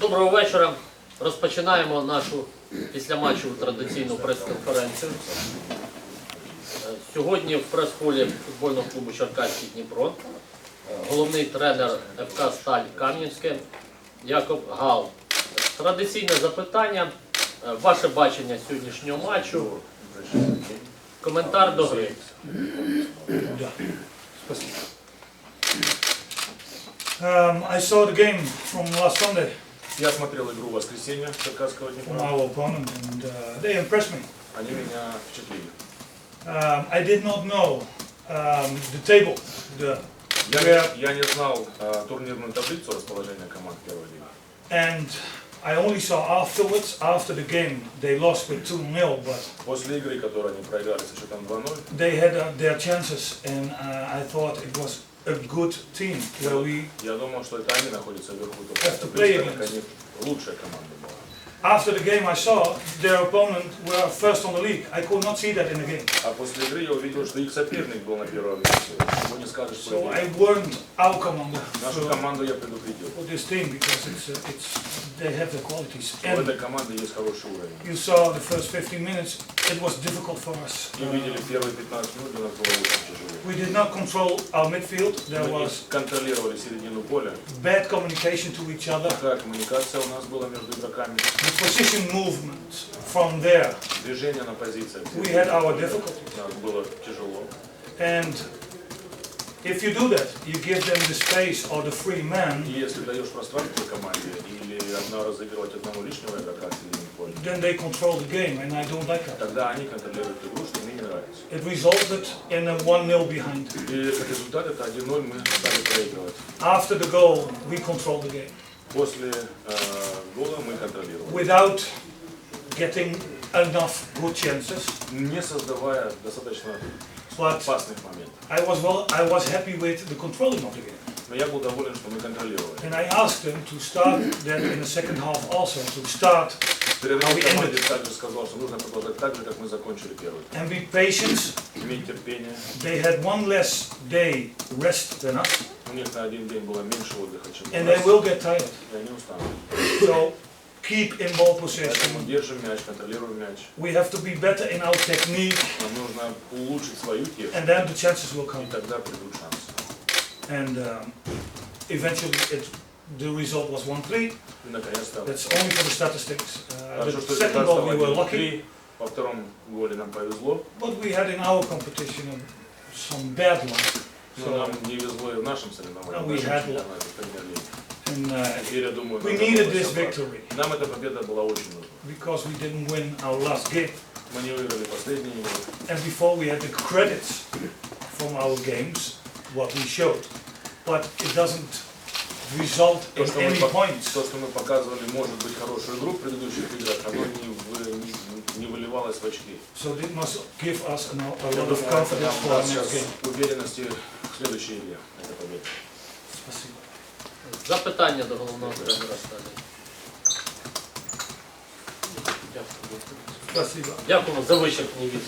Доброго вечора. Розпочинаємо нашу післяматчеву традиційну прес-конференцію. Сьогодні в прес-холі футбольного клубу Черкаський Дніпро головний тренер ФК Сталь Кам'янське Якоб Гал. Традиційне запитання. Ваше бачення сьогоднішнього матчу. Коментар до гри. Um, I saw the game from last Sunday Я смотрел игру воскресенья Черкасского from Днепра. our opponent and uh, they impressed me. Они меня впечатлили. Um, I did not know um, the table, the, Я, where, не, я не знал э, турнирную таблицу расположения команд первой лиги. and I only saw afterwards, after the game, they lost with 2-0, but После игры, которую они проиграли со счетом 2-0, they had uh, their chances and uh, I thought it was a good team where we, я думал, что это они находятся вверху Have to таблицы, play так как against. они лучшая команда была. after the game I saw their opponent were first on the league. I could not see that in the game. А после игры я увидел, что их соперник был на первом месте. Чего не скажешь про So I игру. warned our commander Нашу for, команду я предупредил. for this team because it's, uh, it's, they have the qualities. У And этой команды есть хороший уровень. You saw the first 15 minutes, it was difficult for us. Видели первые 15 минут, для нас было очень тяжело. We did not control our midfield, there Мы не was контролировали середину поля. bad communication to each other. Какая коммуникация у нас была между игроками. The position movement from there, Движение на позициях. we had our difficulties. Было тяжело. And if you do that, you give them the space or the free man, И если даешь пространство команде или одна разыгрывать одного лишнего игрока then they control the game, and I don't like that. тогда они контролируют игру, что мне не нравится. It resulted in a 1-0 behind. И как результат это 1-0 мы стали проигрывать. After the goal, we controlled the game После э, гола мы контролировали. without getting enough good chances. Не создавая достаточно But опасных моментов. I was well, I was happy with the controlling of the game. Но я был доволен, что мы контролировали. And I asked them to start that in the second half also, to start В перерыве команде также сказал, что нужно продолжать так же, как мы закончили первый. and be patient. Иметь терпение. They had one less day rest than us, У них на один день было меньше отдыха, чем у and they нас. will get tired. И они устанут. So keep in ball Поэтому possession. держим мяч, контролируем мяч. We have to be better in our technique, Нам нужно улучшить свою технику, and then the chances will и come. тогда придут шансы. And um, eventually, it, the result was 1-3. И наконец-то, That's only for the statistics. Uh, хорошо, the что second результат goal стал we were 1-3. lucky, Во втором голе нам повезло, but we had in our competition um, some bad luck. но So, нам не везло и в нашем соревновании, And в we нашем had чемпионате премьер-лиги. and uh, Теперь, я думаю, we надо needed было this собрать. victory. Нам эта победа была очень нужна. because we didn't win our last game. Мы не выиграли последние игры. And before we had the credits from our games, what we showed. But it doesn't result То, in что, мы, any пок- points. то, что мы показывали, может быть, хорошую игру в предыдущих играх, оно не, вы- не, не выливалось в очки. So it must give us a, a Я lot думаю, of это confidence нам for our даст next сейчас game. уверенности в следующей игре, эта победа. Спасибо. Запитання до головного тренера Сталі. Дякую. Спасибо. Дякуємо за вичерпні відповіді.